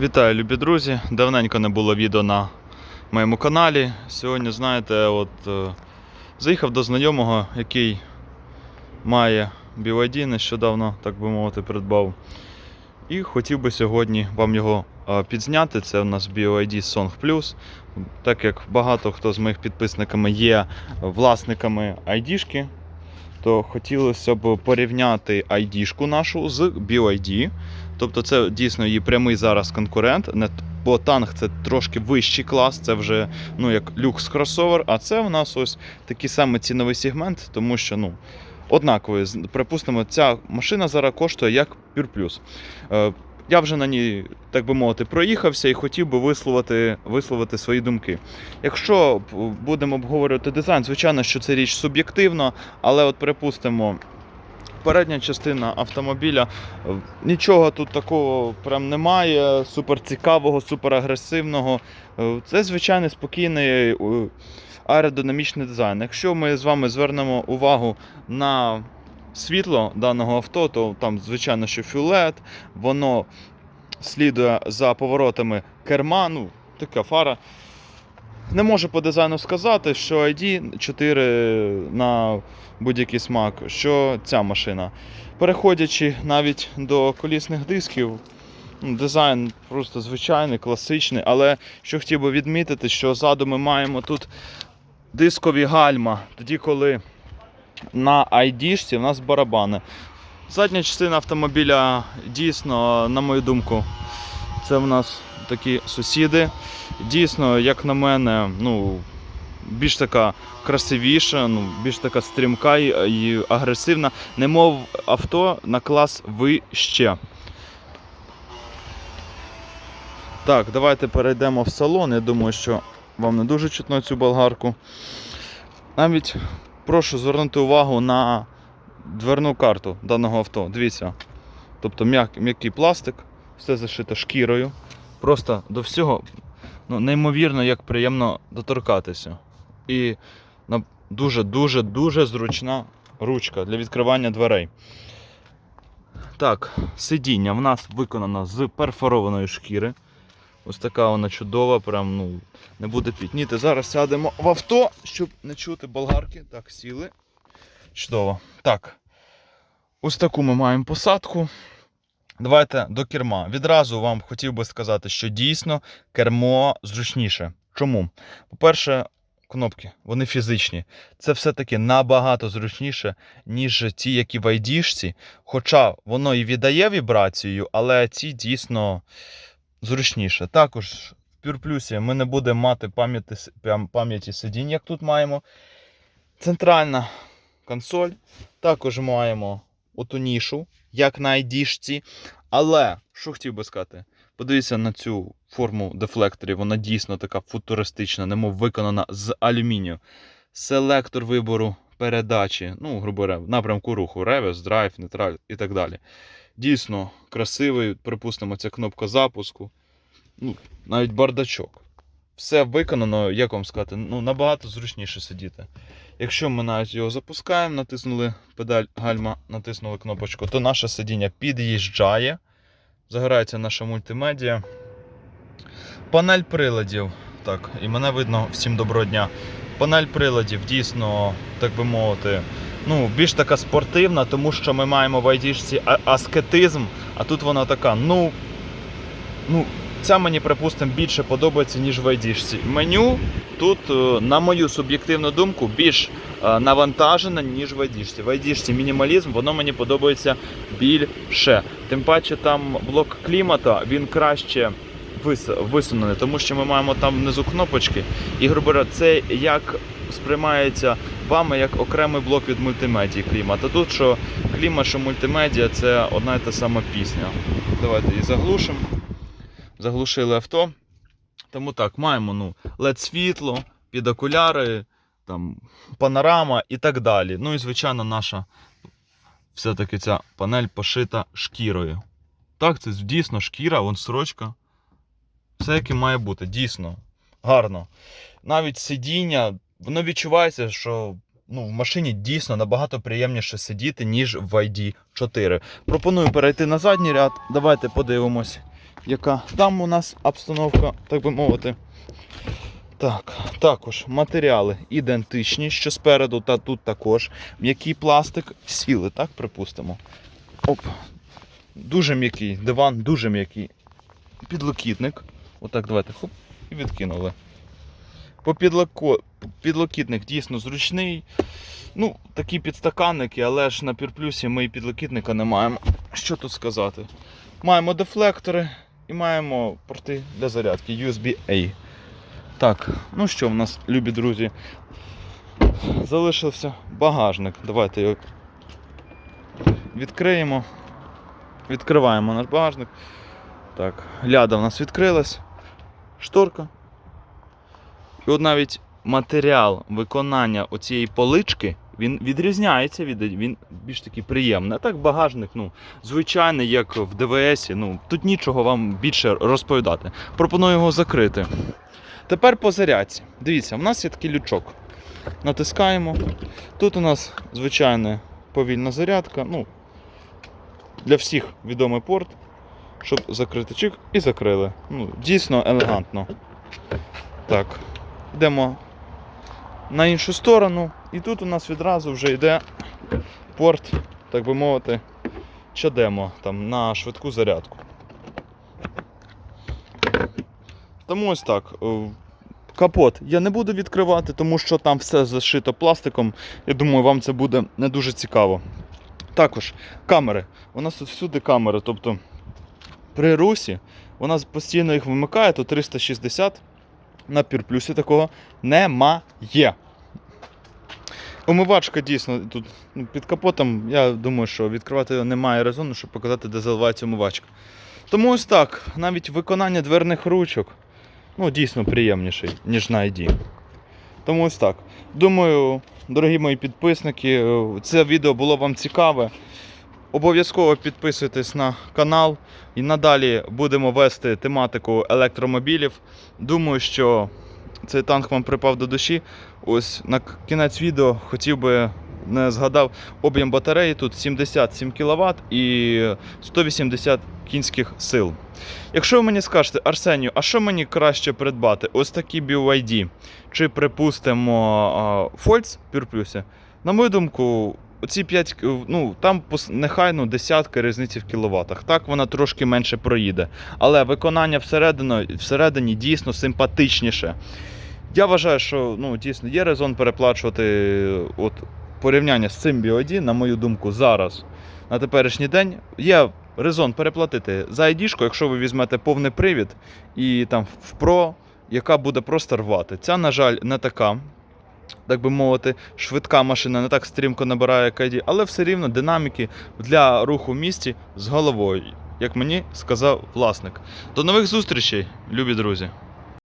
Вітаю, любі друзі! Давненько не було відео на моєму каналі. Сьогодні, знаєте, от е, заїхав до знайомого, який має BYD, нещодавно, так би мовити, придбав. І хотів би сьогодні вам його е, підзняти. Це у нас BYD Song Plus. Так як багато хто з моїх підписниками є власниками ID-шки, то хотілося б порівняти ID-шку нашу з BYD. Тобто це дійсно її прямий зараз конкурент. Не бо танк це трошки вищий клас, це вже ну як люкс кросовер, а це в нас ось такий самий ціновий сегмент, тому що ну. Однаковий, припустимо, ця машина зараз коштує як Plus. Е, я вже на ній, так би мовити, проїхався і хотів би висловити, висловити свої думки. Якщо будемо обговорювати дизайн, звичайно, що це річ суб'єктивна, але от припустимо, передня частина автомобіля нічого тут такого прям немає, супер цікавого, супер агресивного. Е, Це звичайний спокійний е, аеродинамічний дизайн. Якщо ми з вами звернемо увагу на світло даного авто, то там, звичайно, що фіолет, воно слідує за поворотами керма, ну, така фара. Не можу по дизайну сказати, що ID 4 на будь-який смак, що ця машина. Переходячи навіть до колісних дисків, ну, дизайн просто звичайний, класичний, але що хотів би відмітити, що ззаду ми маємо тут дискові гальма, тоді коли на ID-шці в нас барабани. Задня частина автомобіля дійсно, на мою думку, це в нас такі сусіди. Дійсно, як на мене, ну, більш така красивіша, ну, більш така стрімка і, агресивна, немов авто на клас вище. Так, давайте перейдемо в салон. Я думаю, що вам не дуже чутно цю болгарку. Навіть прошу звернути увагу на дверну карту даного авто. Дивіться. Тобто м'як- м'який пластик, все зашито шкірою. Просто до всього ну, неймовірно, як приємно доторкатися. І дуже-дуже дуже зручна ручка для відкривання дверей. Так, сидіння в нас виконано з перфорованої шкіри. Ось така вона чудова, прям ну, не буде пітніти. Зараз сядемо в авто, щоб не чути болгарки. Так, сіли. Чудово. Так. Ось таку ми маємо посадку. Давайте до керма. Відразу вам хотів би сказати, що дійсно кермо зручніше. Чому? По-перше, кнопки, вони фізичні. Це все-таки набагато зручніше, ніж ті, які в айдішці. Хоча воно і віддає вібрацію, але ці дійсно зручніше. Також в Plus ми не будемо мати пам'яті, пам'яті сидінь, як тут маємо. Центральна консоль. Також маємо оту нішу, як на айдішці. Але, що хотів би сказати, подивіться на цю форму дефлекторів, вона дійсно така футуристична, немов виконана з алюмінію. Селектор вибору передачі, ну, грубо говоря, напрямку руху, реверс, драйв, нейтраль і так далі. Дійсно красивий, припустимо, ця кнопка запуску. Ну, навіть бардачок. Все виконано, як вам сказати, ну, набагато зручніше сидіти. Якщо ми навіть його запускаємо, натиснули педаль гальма, натиснули кнопочку, то наше сидіння під'їжджає. Загорається наша мультимедіа. Панель приладів. Так, і мене видно всім доброго дня. Панель приладів дійсно, так би мовити, ну, більш така спортивна, тому що ми маємо в айдішці аскетизм, а тут вона така, ну, ну, ця мені, припустимо, більше подобається, ніж в айдішці. Меню тут, е, на мою суб'єктивну думку, більш е, навантажена, ніж в айдішці. В айдішці мінімалізм, воно мені подобається більше. Тим паче там блок клімата, він краще висунений, тому що ми маємо там внизу кнопочки. І, грубо говоря, це як сприймається вами як окремий блок від мультимедії клімат. Тут що клімат, що мультимедіа це одна і та сама пісня. Давайте її заглушимо. Заглушили авто. Тому так, маємо ну, LED світло, під окуляри, там, панорама і так далі. Ну і звичайно, наша все-таки ця панель пошита шкірою. Так, це дійсно шкіра, вон сорочка. Все як і має бути, дійсно. Гарно. Навіть сидіння, воно відчувається, що ну, в машині дійсно набагато приємніше сидіти, ніж в ID4. Пропоную перейти на задній ряд. Давайте подивимось, яка там у нас обстановка, так би мовити. Так, також матеріали ідентичні, що спереду та тут також. М'який пластик сіли, так, припустимо. Оп. Дуже м'який, диван дуже м'який. Підлокітник. Отак, давайте, хоп, і відкинули. По підлоко... підлокітник дійсно зручний. Ну, такі підстаканники, але ж на пірплюсі ми і підлокітника не маємо. Що тут сказати? Маємо дефлектори і маємо порти для зарядки USB-A. Так, ну що в нас, любі друзі? Залишився багажник. Давайте його відкриємо. Відкриваємо наш багажник. Так, ляда в нас відкрилась. Шторка. І от навіть матеріал виконання оцієї полички він відрізняється від він більш такий приємний. А так багажник, ну, звичайний, як в ДВСі. Ну, тут нічого вам більше розповідати. Пропоную його закрити. Тепер по зарядці. Дивіться, у нас є такий лючок. Натискаємо. Тут у нас звичайна повільна зарядка. Ну, для всіх відомий порт, щоб закрити чик і закрили. Ну, дійсно елегантно. Так, йдемо на іншу сторону. І тут у нас відразу вже йде порт, так би мовити, чадемо там на швидку зарядку. Тому ось так. е, Капот я не буду відкривати, тому що там все зашито пластиком. Я думаю, вам це буде не дуже цікаво. Також камери. У нас тут всюди камери, тобто при русі вона постійно їх вимикає, то 360 на пірплюсі такого немає. Умивачка дійсно тут ну, під капотом, я думаю, що відкривати немає резону, щоб показати, де заливається умивачка. Тому ось так, навіть виконання дверних ручок ну, дійсно приємніший, ніж на ID. Тому ось так. Думаю, дорогі мої підписники, е, це відео було вам цікаве. Обов'язково підписуйтесь на канал і надалі будемо вести тематику електромобілів. Думаю, що цей танк вам припав до душі. Ось на кінець відео хотів би не згадав об'єм батареї тут 77 кВт і 180 кінських сил. Якщо ви мені скажете, Арсенію, а що мені краще придбати? Ось такі BYD чи припустимо Фольц Пюрплюсі? На мою думку, оці 5, ну там пос- нехай ну, десятка різниці в кіловатах. Так вона трошки менше проїде. Але виконання всередині, всередині дійсно симпатичніше. Я вважаю, що ну, дійсно є резон переплачувати от, порівняння з цим BYD, на мою думку, зараз, на теперішній день, є резон переплатити за ID, якщо ви візьмете повний привід і там в Pro, яка буде просто рвати. Ця, на жаль, не така. Так би мовити, швидка машина не так стрімко набирає кайді, але все рівно динаміки для руху в місті з головою, як мені сказав власник. До нових зустрічей, любі друзі!